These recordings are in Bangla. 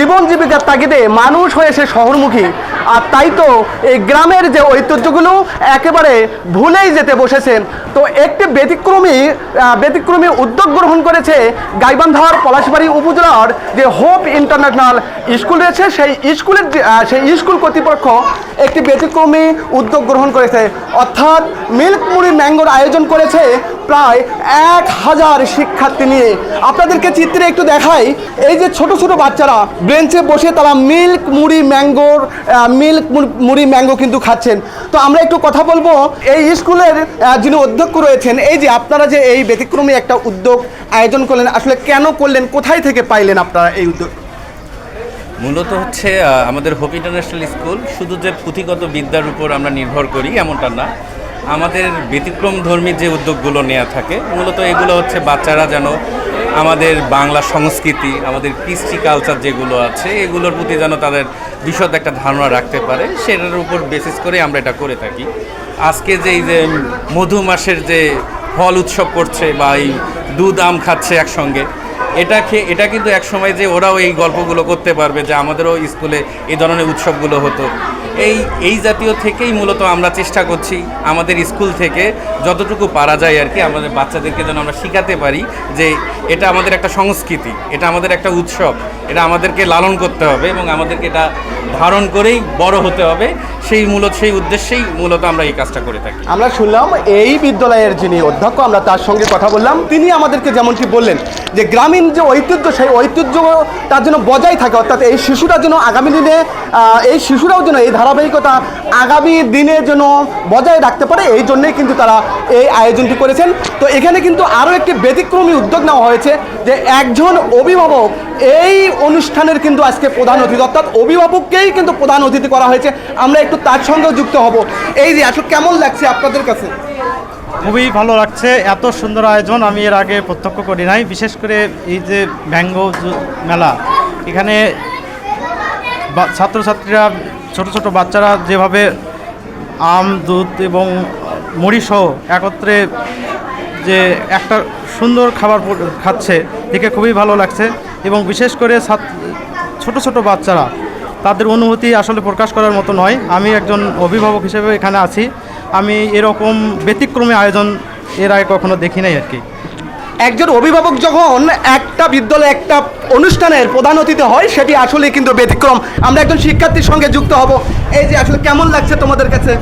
জীবন জীবিকার তাগিদে মানুষ হয়েছে শহরমুখী। আর তাই তো এই গ্রামের যে ঐতিহ্যগুলো একেবারে ভুলেই যেতে বসেছেন। তো একটি ব্যতিক্রমী ব্যতিক্রমী উদ্যোগ গ্রহণ করেছে গাইবান্ধার পলাশবাড়ি উপজেলার যে হোপ ইন্টারন্যাশনাল স্কুল রয়েছে, সেই স্কুলের সেই স্কুল কর্তৃপক্ষ একটি ব্যতিক্রমী উদ্যোগ গ্রহণ করেছে। অর্থাৎ মিল্ক মুড়ি ম্যাঙ্গোর আয়োজন করেছে প্রায় এক হাজার শিক্ষার্থী নিয়ে আপনাদেরকে চিত্রে একটু দেখাই। এই যে ছোট ছোট বাচ্চারা বেঞ্চে বসে তারা মিল্ক মুড়ি ম্যাঙ্গোর মিল্ক মুড়ি ম্যাঙ্গো কিন্তু খাচ্ছেন। তো আমরা একটু কথা বলব। এই স্কুলের যিনি অধ্যক্ষ রয়েছেন, এই যে আপনারা যে এই ব্যতিক্রমী একটা উদ্যোগ আয়োজন করলেন, আসলে কেন করলেন, কোথায় থেকে পাইলেন আপনারা এই উদ্যোগ? মূলত হচ্ছে আমাদের হোপ ইন্টারন্যাশনাল স্কুল শুধু যে পুঁথিগত বিদ্যার উপর আমরা নির্ভর করি, এমনটা না। আমাদের ব্যতিক্রম ধর্মী যে উদ্যোগগুলো নেওয়া থাকে, মূলত এগুলো হচ্ছে বাচ্চারা যেন আমাদের বাংলা সংস্কৃতি, আমাদের কৃষ্টি কালচার যেগুলো আছে, এগুলোর প্রতি যেন তাদের বিশদ একটা ধারণা রাখতে পারে, সেটার উপর বেসিস করে আমরা এটা করে থাকি। আজকে যে এই যে মধু মাসের যে ফল উৎসব করছে বা এই দুধ আম খাচ্ছে একসঙ্গে, এটা খে- এটা কিন্তু এক সময় যে ওরাও এই গল্পগুলো করতে পারবে যে আমাদেরও স্কুলে এই ধরনের উৎসবগুলো হতো। এই এই জাতীয় থেকেই মূলত আমরা চেষ্টা করছি আমাদের স্কুল থেকে যতটুকু পারা যায় আর কি, আমাদের বাচ্চাদেরকে যেন আমরা শেখাতে পারি যে এটা আমাদের একটা সংস্কৃতি, এটা আমাদের একটা উৎসব, এটা আমাদেরকে লালন করতে হবে এবং আমাদেরকে এটা ধারণ করেই বড় হতে হবে। সেই মূলত সেই উদ্দেশ্যেই মূলত আমরা এই কাজটা করে থাকি। আমরা শুনলাম এই বিদ্যালয়ের যিনি অধ্যক্ষ, আমরা তার সঙ্গে কথা বললাম। তিনি আমাদেরকে যেমনটি বললেন যে গ্রামীণ যে ঐতিহ্য, সেই ঐতিহ্য তার জন্য বজায় থাকে, অর্থাৎ এই শিশুরা যেন আগামী দিনে এই শিশুরাও যেন এই ধারাবাহিকতা আগামী দিনে যেন বজায় রাখতে পারে, এই জন্যই কিন্তু তারা এই আয়োজনটি করেছেন। তো এখানে কিন্তু আরও একটি ব্যতিক্রমী উদ্যোগ নেওয়া হয়েছে যে একজন অভিভাবক এই অনুষ্ঠানের কিন্তু আজকে প্রধান অতিথি, অর্থাৎ অভিভাবককেই কিন্তু প্রধান অতিথি করা হয়েছে। আমরা একটু তার সঙ্গেও যুক্ত হব। এই যে আসলে কেমন লাগছে আপনাদের কাছে? খুবই ভালো লাগছে, এত সুন্দর আয়োজন আমি এর আগে প্রত্যক্ষ করি নাই। বিশেষ করে এই যে ব্যঙ্গ মেলা, এখানে ছাত্রছাত্রীরা, ছোট ছোট বাচ্চারা যেভাবে আম, দুধ এবং মুড়ি সহ একত্রে যে একটা সুন্দর খাবার খাচ্ছে, দেখে খুবই ভালো লাগছে। এবং বিশেষ করে ছোট ছোট বাচ্চারা তাদের অনুভূতি আসলে প্রকাশ করার মতো নয়। আমি একজন অভিভাবক হিসেবে এখানে আছি। আমি এরকম ব্যতিক্রমী আয়োজন এর আগে কখনো দেখি নাই আর কি। একজন অভিভাবক যখন একটা বিদ্যালয়ে একটা অনুষ্ঠানের প্রধান অতিথি হয় সেটি আসলে কিন্তু ব্যতিক্রম। আমরা একজন শিক্ষার্থীর সঙ্গে যুক্ত হব। এই যে আসলে কেমন লাগছে তোমাদের কাছে?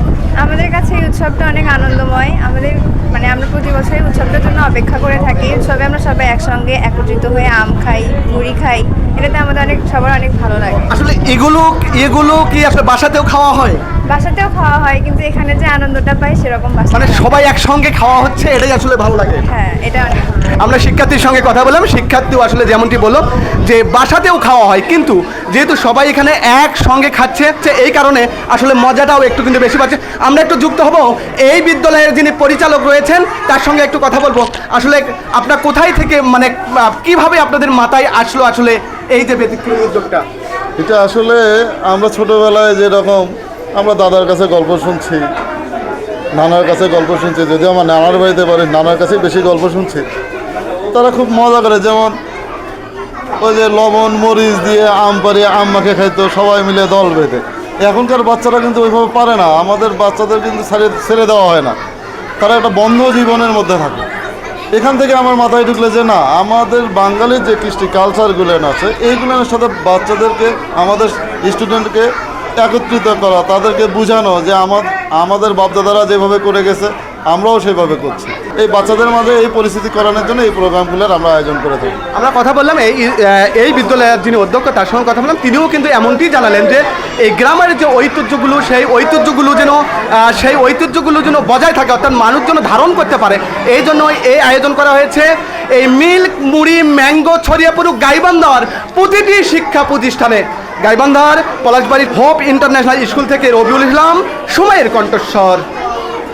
আমাদের কাছে এই উৎসবটা অনেক আনন্দময়। আমাদের মানে আমরা প্রতি বছর এই উৎসবটার জন্য অপেক্ষা করে থাকি। সবে আমরা সবাই একসঙ্গে একত্রিত হয়ে আম খাই মুড়ি খাই। এটাতে আমাদের অনেক সবার অনেক ভালো লাগে। আসলে এগুলো এগুলো কি আসলে বাসাতেও খাওয়া হয়? বাসাতেও খাওয়া হয় কিন্তু এখানে যে আনন্দটা পাই সেরকম বাসা মানে সবাই একসঙ্গে খাওয়া হচ্ছে এটাই আসলে ভালো লাগে। হ্যাঁ এটা অনেক। আমরা শিক্ষার্থীর সঙ্গে কথা বললাম। শিক্ষার্থীও আসলে যেমনটি বলল যে বাসাতেও খাওয়া হয়, কিন্তু যেহেতু সবাই এখানে একসঙ্গে খাচ্ছে এই কারণে আসলে মজাটাও একটু কিন্তু বেশি পাচ্ছে। আমরা একটু যুক্ত হব। এই বিদ্যালয়ের যিনি পরিচালক রয়েছেন, তার সঙ্গে একটু কথা বলব। আসলে আপনার কোথায় থেকে মানে কীভাবে আপনাদের মাথায় আসলো আসলে এই যে ব্যতিক্রমী উদ্যোগটা? এটা আসলে আমরা ছোটবেলায় যেরকম আমরা দাদার কাছে গল্প শুনছি, নানার কাছে গল্প শুনছি, যদিও আমার নানার বাড়িতে পারি, নানার কাছে বেশি গল্প শুনছি। তারা খুব মজা করে, যেমন ওই যে লবণ, মরিচ দিয়ে আম পাড়িয়ে আম মাখে খাইতো, সবাই মিলে দল বেঁধে। এখনকার বাচ্চারা কিন্তু ওইভাবে পারে না, আমাদের বাচ্চাদের কিন্তু ছেড়ে ছেড়ে দেওয়া হয় না। তারা একটা বন্ধ জীবনের মধ্যে থাকে। এখান থেকে আমার মাথায় ঢুকলে যে না, আমাদের বাঙালির যে কৃষ্টি কালচারগুলো আছে এইগুলোর সাথে বাচ্চাদেরকে, আমাদের স্টুডেন্টকে একত্রিত করা, তাদেরকে বোঝানো যে আমার আমাদের বাপদাদারা যেভাবে করে গেছে, আমরাও সেভাবে করছি। এই বাচ্চাদের মাঝে এই পরিস্থিতি করানোর জন্য এই প্রোগ্রামগুলোর আমরা আয়োজন করে থাকি। আমরা কথা বললাম, এই এই বিদ্যালয়ের যিনি অধ্যক্ষ, তার সঙ্গে কথা বললাম, তিনিও কিন্তু এমনটি জানালেন যে এই গ্রামের যে ঐতিহ্যগুলো, সেই ঐতিহ্যগুলো যেন সেই ঐতিহ্যগুলো যেন বজায় থাকে, অর্থাৎ মানুষ যেন ধারণ করতে পারে। এই জন্যই এই আয়োজন করা হয়েছে। এই মিল্ক, মুড়ি, ম্যাঙ্গো ছড়িয়ে পড়ুক গাইবান্ধার প্রতিটি শিক্ষা প্রতিষ্ঠানে। গাইবান্ধার পলাশবাড়ির হোপ ইন্টারন্যাশনাল স্কুল থেকে রবিউল ইসলাম, সময়ের কণ্ঠস্বর।